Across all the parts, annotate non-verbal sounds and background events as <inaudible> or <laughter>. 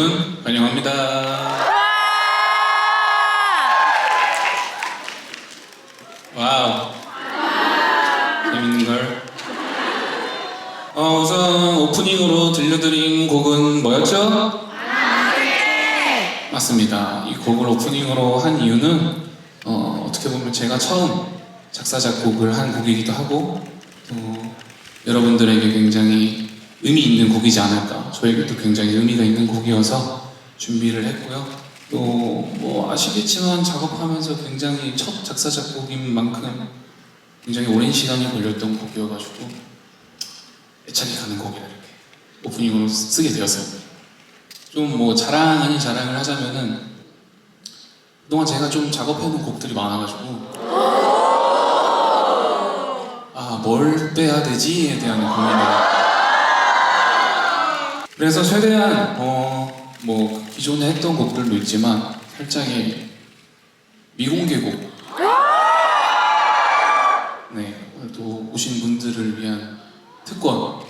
여러분 환영합니다. 와우. 재밌는 걸. 어, 우선 오프닝으로 들려드린 곡은 뭐였죠? 맞습니다. 이 곡을 오프닝으로 한 이유는 어, 어떻게 보면 제가 처음 작사 작곡을 한 곡이기도 하고 또 여러분들에게 굉장히 의미 있는 곡이지 않을까 저에게도 굉장히 의미가 있는 곡이어서 준비를 했고요. 또 뭐 아시겠지만 작업하면서 굉장히 첫 작사 작곡인 만큼 굉장히 오랜 시간이 걸렸던 곡이어가지고 애착이 가는 곡이라 이렇게 오프닝으로 쓰게 되었어요. 좀 뭐 자랑 아닌 자랑을 하자면은 그동안 제가 좀 작업해놓은 곡들이 많아가지고 아 뭘 빼야 되지에 대한 고민을 그래서 최대한 어 뭐 기존에 했던 곡들도 있지만 살짝의 미공개 곡. 네 또 오신 분들을 위한 특권.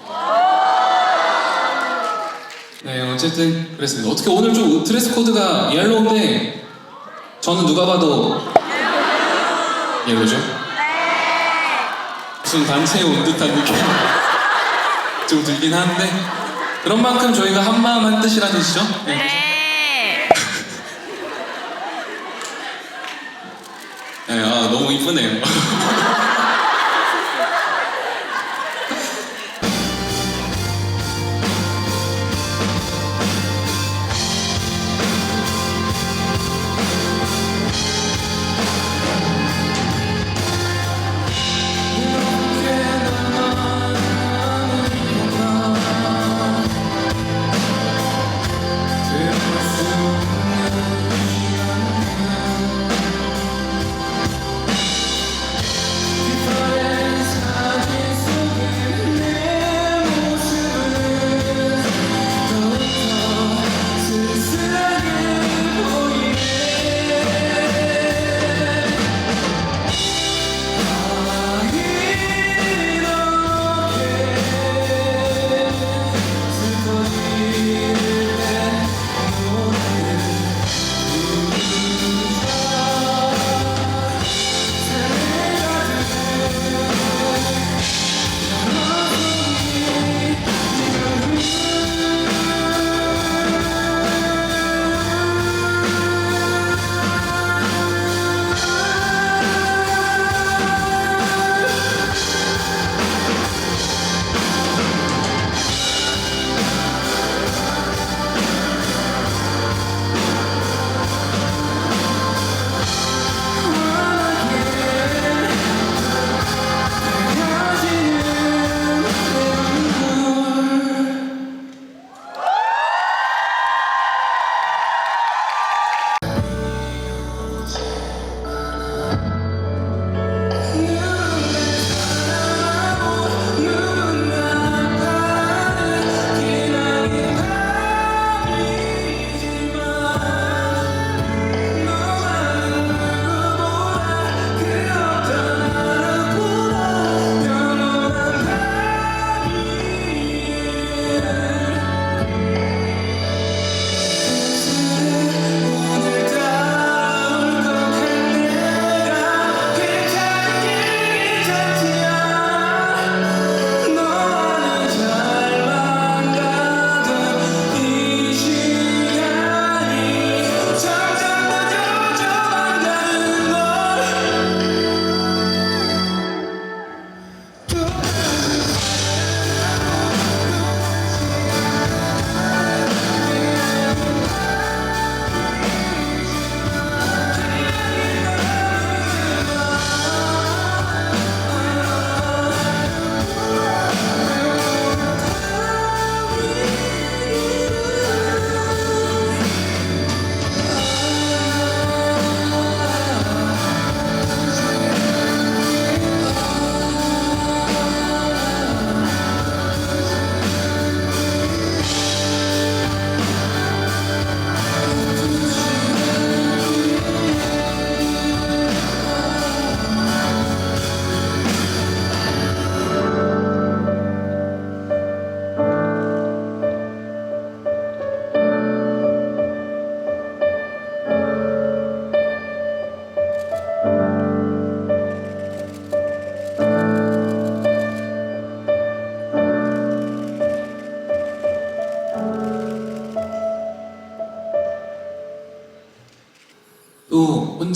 네 어쨌든 그랬습니다. 어떻게 오늘 좀 드레스 코드가 옐로우인데 저는 누가 봐도 옐로우죠? 무슨 단체에 온 듯한 느낌? <laughs> 좀 들긴 하는데 그런 만큼 저희가 한마음 한뜻이라는 뜻이죠? 네. 네. <laughs> 네, 아, 너무 이쁘네요. <laughs>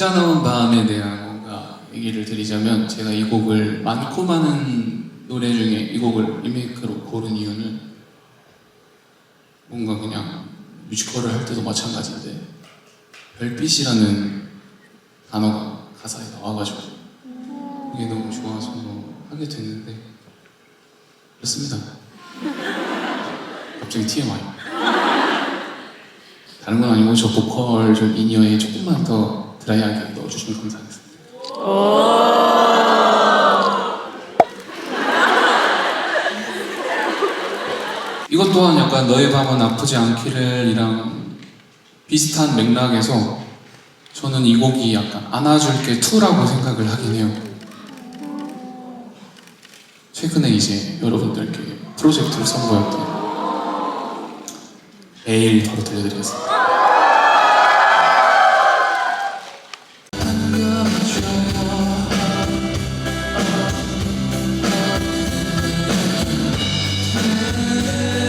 혼자 나온 마음에 대한 뭔가 얘기를 드리자면 제가 이 곡을 많고 많은 노래 중에 이 곡을 리메이크로 고른 이유는 뭔가 그냥 뮤지컬을 할 때도 마찬가지인데 별빛이라는 단어가 가사에 나와가지고 이게 너무 좋아서 하게 됐는데 그렇습니다. 갑자기 TMI. 다른 건 아니고 저 보컬 좀 인이어에 조금만 더 드라이하게 넣어주시면 감사하겠습니다. 이것 또한 약간 너의 밤은 아프지 않기를이랑 비슷한 맥락에서 저는 이 곡이 약간 안아줄게 2라고 생각을 하긴 해요. 최근에 이제 여러분들께 프로젝트를 선보였던 에일 바로 들려드리겠습니다. 정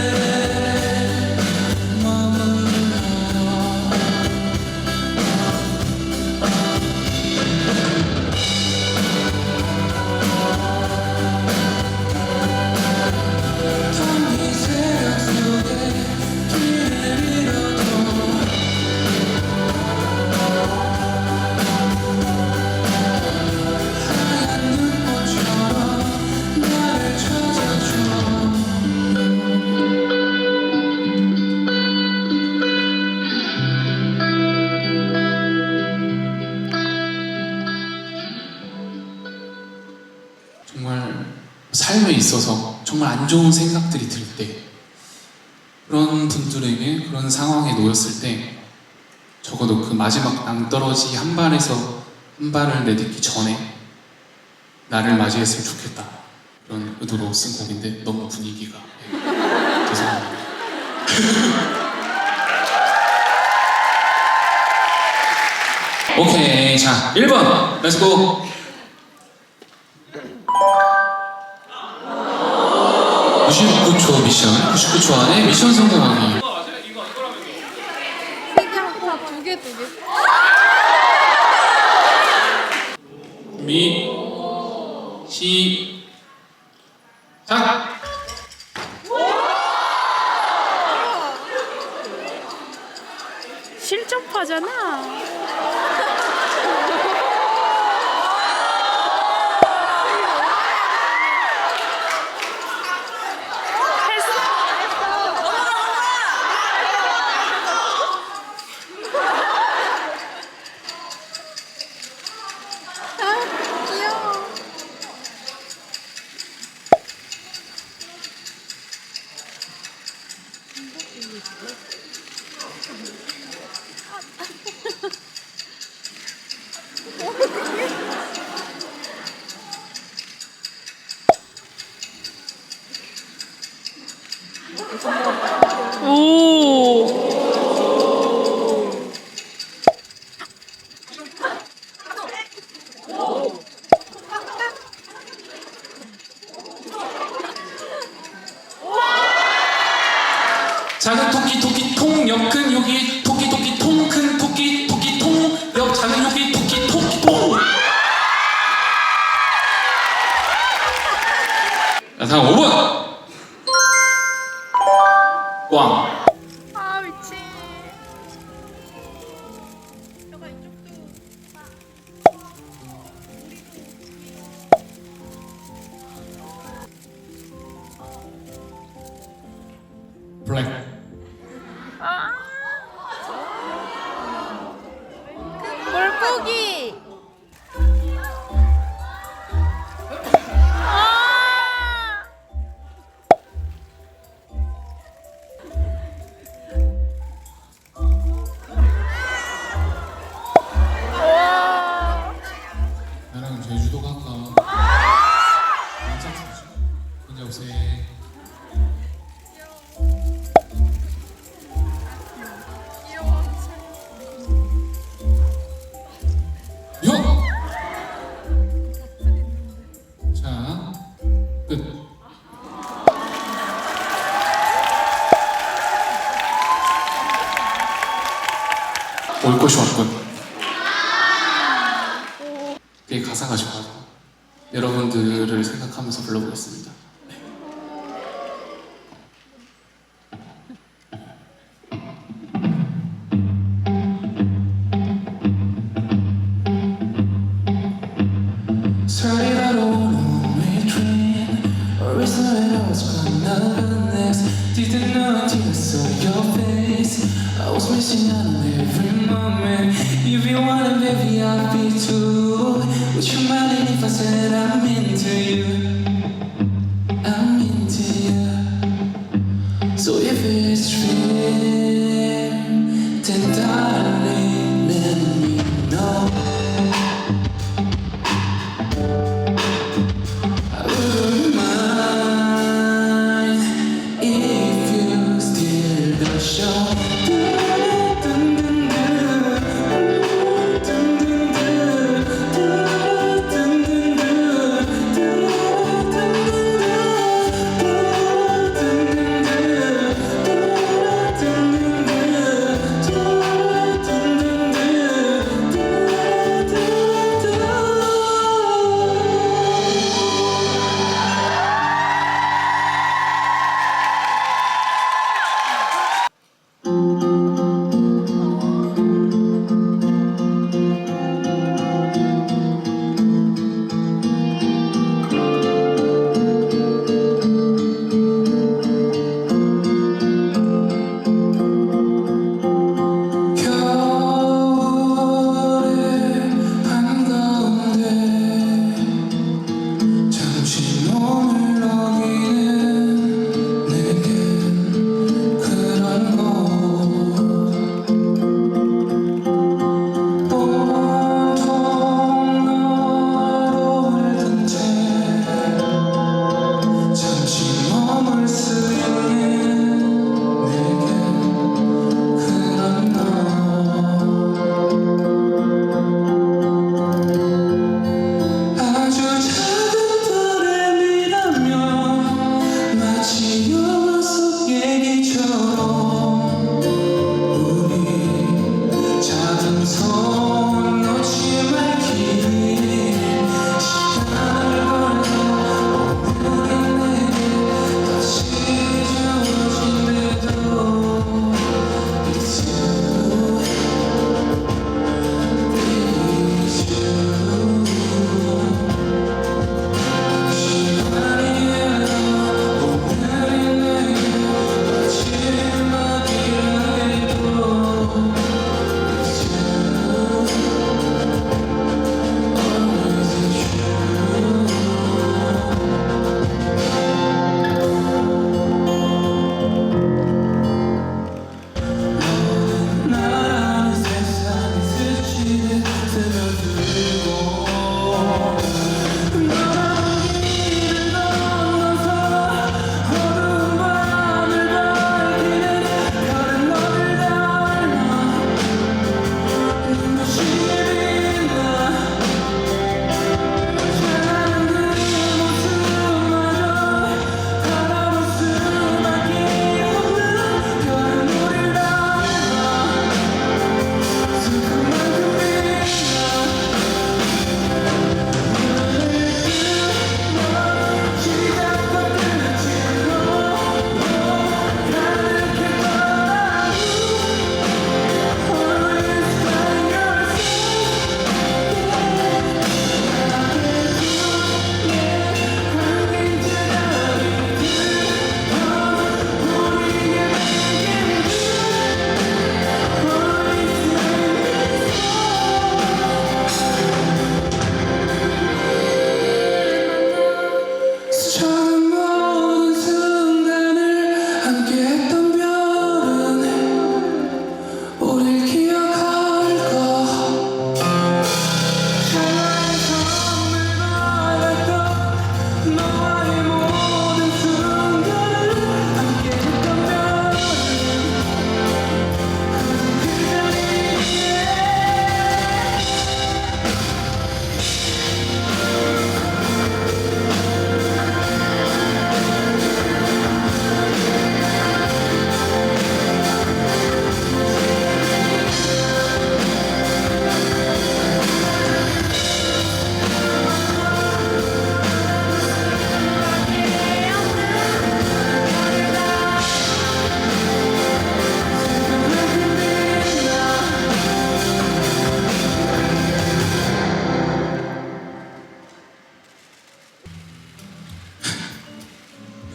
마지막 낭떠러지 한 발에서 한 발을 내딛기 전에 나를 맞이했으면 좋겠다. 그런 의도로 쓴 곡인데 너무 분위기가 네, <laughs> 죄송합니다 오케이 자 1번. 렛츠고 99초 미션, 99초 안에 미션 성공 忘了。 올 것이 왔군. 그게 가사가 좋아서 여러분들을 생각하면서 불러보겠습니다.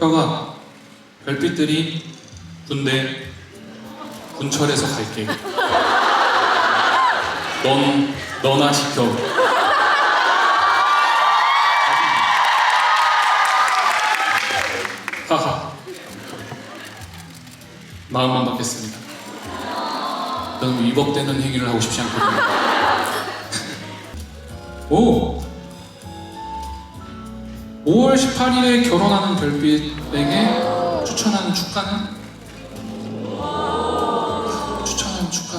혀가 별빛들이 군대 군철에서 갈게. 넌 너나 지켜. 하하. 마음만 받겠습니다. 저는 위법되는 행위를 하고 싶지 않거든요. <laughs> 오! 5월 18일에 결혼하는 별빛에게 추천하는 축가는? 추천하는 축가.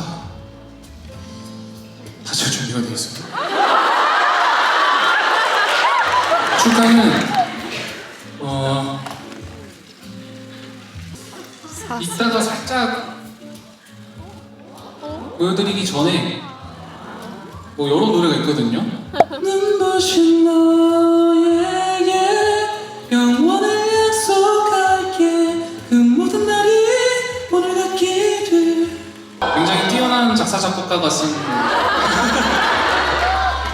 다잘 준비가 되어 있습니다. 축가는, 어, 이따가 살짝 보여드리기 전에 뭐 이런 노래가 있거든요. 눈부신 너 작곡가가 쓴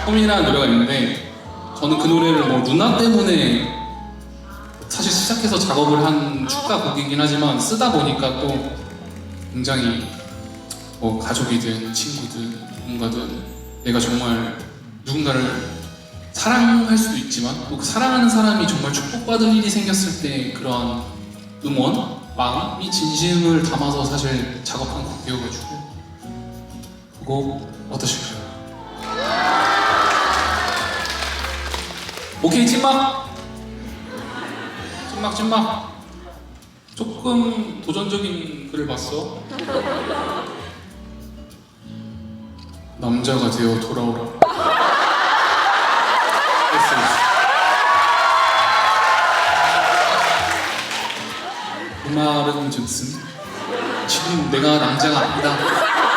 홈이라는 노래가 있는데 저는 그 노래를 뭐 누나 때문에 사실 시작해서 작업을 한 축가 곡이긴 하지만 쓰다 보니까 또 굉장히 뭐 가족이든 친구든 누군가든 내가 정말 누군가를 사랑할 수도 있지만 또그 사랑하는 사람이 정말 축복받을 일이 생겼을 때 그런 응원, 마음이 진심을 담아서 사실 작업한 곡이어가지고 그거 어떠실까요? 오케이 찐막. 찐막 찐막. 조금 도전적인 글을 봤어. 남자가 되어 돌아오라. 그 말은 즉슨. 지금 내가 남자가 아니다